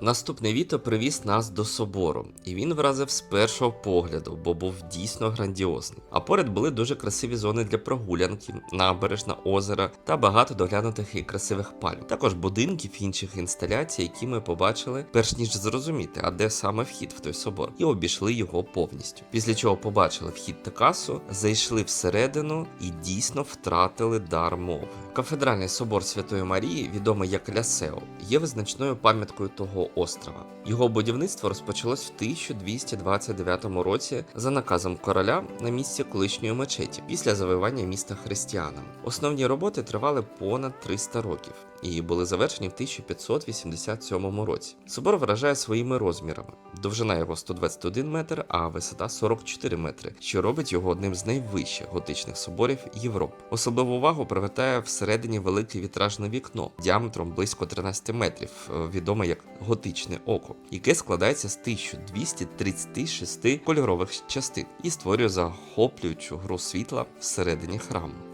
Наступний віто привіз нас до собору, і він вразив з першого погляду, бо був дійсно грандіозний. А поряд були дуже красиві зони для прогулянки, набережна, озера та багато доглянутих і красивих пальм. Також будинків інших інсталяцій, які ми побачили, перш ніж зрозуміти, а де саме вхід в той собор, і обійшли його повністю. Після чого побачили вхід та касу, зайшли всередину і дійсно втратили дар мови. Кафедральний собор Святої Марії, відомий як Лясео, є визначною пам'яткою того острова. Його будівництво розпочалось в 1229 році за наказом короля на місці колишньої мечеті після завоювання міста християнами. Основні роботи тривали понад 300 років і були завершені в 1587 році. Собор вражає своїми розмірами. Довжина його 121 метр, а висота 44 метри, що робить його одним з найвищих готичних соборів Європи. Особливу увагу привертає всередині велике вітражне вікно діаметром близько 13 метрів, е, відоме як готичне око, яке складається з 1236 кольорових частин і створює захоплюючу гру світла всередині храму.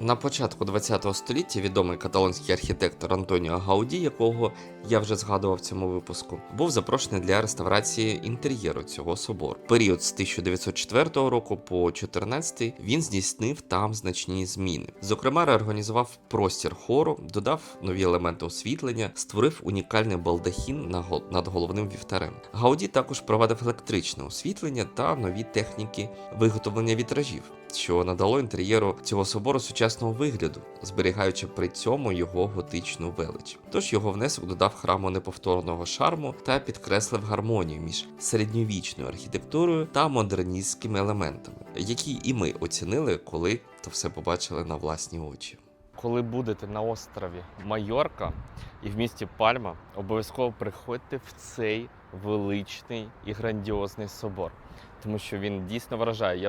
На початку ХХ століття відомий каталонський архітектор Антоніо Гауді, якого я вже згадував в цьому випуску, був запрошений для реставрації інтер'єру цього собору. Період з 1904 року по 14 він здійснив там значні зміни. Зокрема, реорганізував простір хору, додав нові елементи освітлення, створив унікальний балдахін над головним вівтарем. Гауді також провадив електричне освітлення та нові техніки виготовлення вітражів що надало інтер'єру цього собору сучасного вигляду, зберігаючи при цьому його готичну велич. Тож його внесок додав храму неповторного шарму та підкреслив гармонію між середньовічною архітектурою та модерністськими елементами, які і ми оцінили, коли то все побачили на власні очі. Коли будете на острові Майорка і в місті Пальма, обов'язково приходьте в цей величний і грандіозний собор, тому що він дійсно вражає.